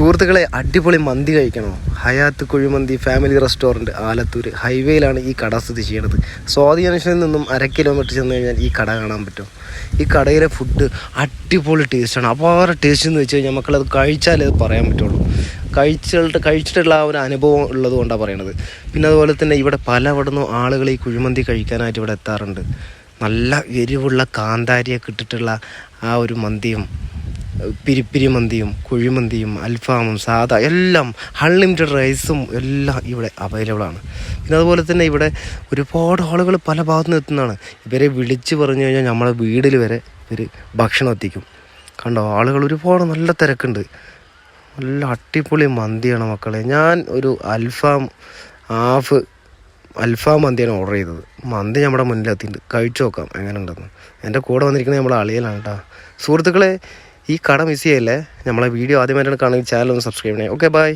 സുഹൃത്തുക്കളെ അടിപൊളി മന്തി കഴിക്കണോ? ഹയാത്ത് കുഴിമന്തി ഫാമിലി റെസ്റ്റോറന്റ് ആലത്തൂർ ഹൈവേയിലാണ് ഈ കട സ്ഥിതി ചെയ്യുന്നത് സ്വാതി ജംഗ്ഷനിൽ നിന്നും അര കിലോമീറ്റർ ചെന്ന് കഴിഞ്ഞാൽ ഈ കട കാണാൻ പറ്റും. ഈ കടയിലെ ഫുഡ് അടിപൊളി ടേസ്റ്റാണ് അപാര ടേസ്റ്റ് എന്ന് വെച്ച് കഴിഞ്ഞാൽ മക്കളത് കഴിച്ചാലേ അത് പറയാൻ പറ്റുള്ളൂ. കഴിച്ചിട്ട് കഴിച്ചിട്ടുള്ള ആ ഒരു അനുഭവം ഉള്ളത് കൊണ്ടാണ് പറയണത്. പിന്നെ അതുപോലെ തന്നെ ഇവിടെ പലവിടുന്നും ആളുകൾ ഈ കുഴിമന്തി കഴിക്കാനായിട്ട് ഇവിടെ എത്താറുണ്ട്. നല്ല എരിവുള്ള കാന്താരിയൊക്കെ ഇട്ടിട്ടുള്ള ആ ഒരു മന്തിയും പിരിപ്പിരി മന്തിയും കുഴിമന്തിയും അൽഫാമും സാദാ എല്ലാം അൺലിമിറ്റഡ് റൈസും എല്ലാം ഇവിടെ അവൈലബിളാണ് പിന്നെ അതുപോലെ തന്നെ ഇവിടെ ഒരുപാട് ആളുകൾ പല ഭാഗത്തു നിന്ന് എത്തുന്നതാണ്. ഇവരെ വിളിച്ച് പറഞ്ഞു കഴിഞ്ഞാൽ നമ്മളെ വീടിൽ വരെ ഇവർ ഭക്ഷണം എത്തിക്കും. കണ്ടോ? ആളുകൾ ഒരുപാട് നല്ല തിരക്കുണ്ട്. നല്ല അടിപൊളി മന്തിയാണ് മക്കളെ. ഞാൻ ഒരു അൽഫാം ഹാഫ് അൽഫാം മന്തിയാണ് ഓർഡർ ചെയ്തത്. മന്തി നമ്മുടെ മുന്നിലെത്തിയിട്ടുണ്ട്. കഴിച്ചു നോക്കാം എങ്ങനെ ഉണ്ടെന്ന് എന്റെ കൂടെ വന്നിരിക്കുന്നത് നമ്മളെ അളിയലാണ് കേട്ടോ സുഹൃത്തുക്കളെ ഈ കട മിസ് ചെയ്യല്ലേ? നമ്മളെ വീഡിയോ ആദ്യമായിട്ടാണ് കാണുന്നത്. ചാനൽ ഒന്ന് സബ്സ്ക്രൈബ് ചെയ്യണേ. Okay bye